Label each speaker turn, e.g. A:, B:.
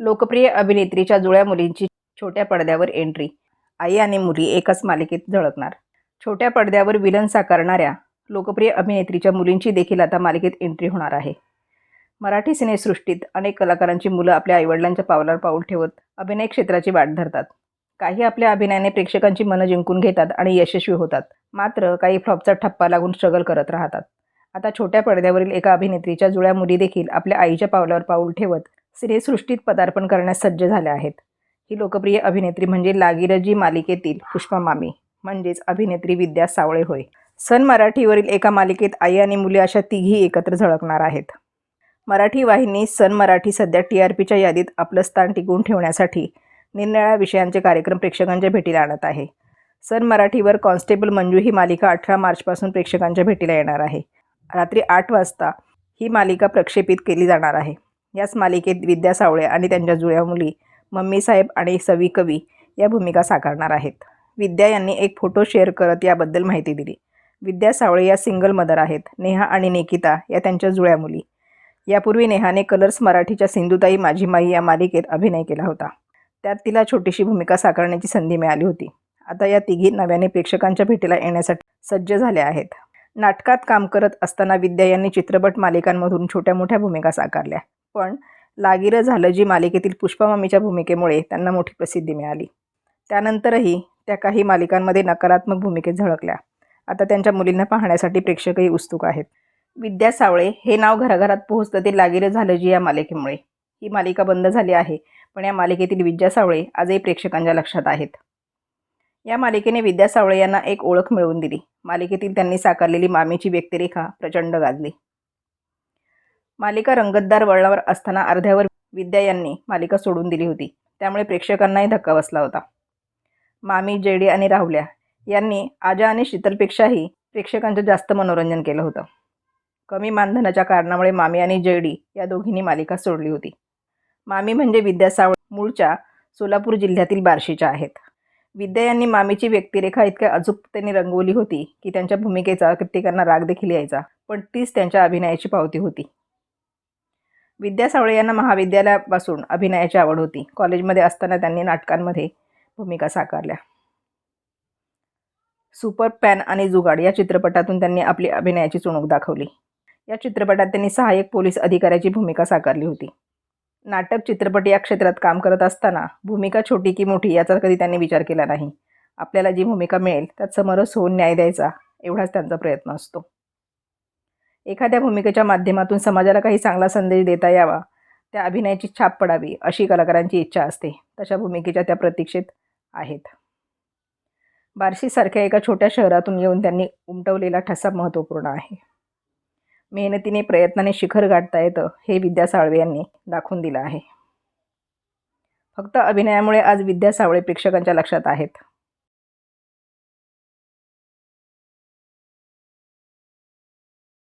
A: लोकप्रिय अभिनेत्रीच्या जुळ्या मुलींची छोट्या पडद्यावर एंट्री. आई आणि मुली एकाच मालिकेत झळकणार. छोट्या पडद्यावर विलन साकारणाऱ्या लोकप्रिय अभिनेत्रीच्या मुलींची देखील आता मालिकेत एंट्री होणार आहे. मराठी सिनेसृष्टीत अनेक कलाकारांची मुलं आपल्या आईवडिलांच्या पावलावर पाऊल ठेवत अभिनय क्षेत्राची वाट धरतात. काही आपल्या अभिनयाने प्रेक्षकांची मनं जिंकून घेतात आणि यशस्वी होतात. मात्र काही फ्लॉपचा ठप्पा लागून स्ट्रगल करत राहतात. आता छोट्या पडद्यावरील एका अभिनेत्रीच्या जुळ्या मुली देखील आपल्या आईच्या पावलावर पाऊल ठेवत सिनेसृष्टीत पदार्पण करण्यास सज्ज झाल्या आहेत. ही लोकप्रिय अभिनेत्री म्हणजे लागिरजी मालिकेतील पुष्पा मामी म्हणजेच अभिनेत्री विद्या सावळे होय. सन मराठीवरील एका मालिकेत आई आणि मुले अशा तिघी एकत्र झळकणार आहेत. मराठी वाहिनी सन मराठी सध्या टी आर पीच्या यादीत आपलं स्थान टिकवून ठेवण्यासाठी निरनिळ्या विषयांचे कार्यक्रम प्रेक्षकांच्या भेटीला आणत आहे. सन मराठीवर कॉन्स्टेबल मंजू ही मालिका अठरा मार्चपासून प्रेक्षकांच्या भेटीला येणार आहे. रात्री आठ वाजता ही मालिका प्रक्षेपित केली जाणार आहे. याच मालिकेत विद्या सावळे आणि त्यांच्या जुळ्या मुली मम्मी साहेब आणि सवी कवी या भूमिका साकारणार आहेत. विद्या यांनी एक फोटो शेअर करत याबद्दल माहिती दिली. विद्या सावळे या सिंगल मदर आहेत. नेहा आणि निकिता या त्यांच्या जुळ्या मुली. यापूर्वी नेहाने कलर्स मराठीच्या सिंधुताई माझी माई या मालिकेत अभिनय केला होता. त्यात तिला छोटीशी भूमिका साकारण्याची संधी मिळाली होती. आता या तिघी नव्याने प्रेक्षकांच्या भेटीला येण्यासाठी सज्ज झाल्या आहेत. नाटकात काम करत असताना विद्या यांनी चित्रपट मालिकांमधून छोट्या मोठ्या भूमिका साकारल्या. पण लागिरं झालं जी मालिकेतील पुष्पामामीच्या भूमिकेमुळे त्यांना मोठी प्रसिद्धी मिळाली. त्यानंतरही त्या काही मालिकांमध्ये नकारात्मक भूमिकेत झळकल्या. आता त्यांच्या मुलींना पाहण्यासाठी प्रेक्षकही उत्सुक आहेत. विद्या सावळे हे नाव घराघरात पोहोचतं ते लागिरं झालं जी या मालिकेमुळे. ही मालिका बंद झाली आहे पण या मालिकेतील विद्या सावळे आजही प्रेक्षकांच्या लक्षात आहेत. या मालिकेने विद्या सावळे यांना एक ओळख मिळवून दिली. मालिकेतील त्यांनी साकारलेली मामीची व्यक्तिरेखा प्रचंड गाजली. मालिका रंगतदार वळणावर असताना अर्ध्यावर विद्या यांनी मालिका सोडून दिली होती. त्यामुळे प्रेक्षकांनाही धक्का बसला होता. मामी जेडी आणि राहुल्या यांनी आजा आणि शीतलपेक्षाही प्रेक्षकांचं जास्त मनोरंजन केलं होतं. कमी मानधनाच्या कारणामुळे मामी आणि जेडी या दोघींनी मालिका सोडली होती. मामी म्हणजे विद्या सावळ मूळच्या सोलापूर जिल्ह्यातील बार्शीच्या आहेत. विद्या यांनी मामीची व्यक्तिरेखा इतक्या अचूकतेने रंगवली होती की त्यांच्या भूमिकेचा कित्येकांना राग देखील यायचा पण तीच त्यांच्या अभिनयाची पावती होती. विद्या सावळे यांना महाविद्यालयापासून अभिनयाची आवड होती. कॉलेजमध्ये असताना त्यांनी नाटकांमध्ये भूमिका साकारल्या. सुपर पॅन आणि जुगाड या चित्रपटातून त्यांनी आपली अभिनयाची चुणूक दाखवली. या चित्रपटात त्यांनी सहाय्यक पोलीस अधिकाऱ्याची भूमिका साकारली होती. नाटक चित्रपट या क्षेत्रात काम करत असताना भूमिका छोटी की मोठी याचा कधी त्यांनी विचार केला नाही. आपल्याला जी भूमिका मिळेल त्यात समरस होऊन न्याय द्यायचा एवढाच त्यांचा प्रयत्न असतो. एखाद्या भूमिकेच्या माध्यमातून समाजाला काही चांगला संदेश देता यावा त्या अभिनयाची छाप पडावी अशी कलाकारांची इच्छा असते. तशा भूमिकेच्या त्या प्रतीक्षेत आहेत. बार्शीसारख्या एका छोट्या शहरातून येऊन त्यांनी उमटवलेला ठसा महत्त्वपूर्ण आहे. मेहनतीने प्रयत्नाने शिखर गाठता येतं हे विद्या साळवे यांनी दाखवून दिलं आहे. फक्त अभिनयामुळे आज विद्या सावळे प्रेक्षकांच्या लक्षात आहेत.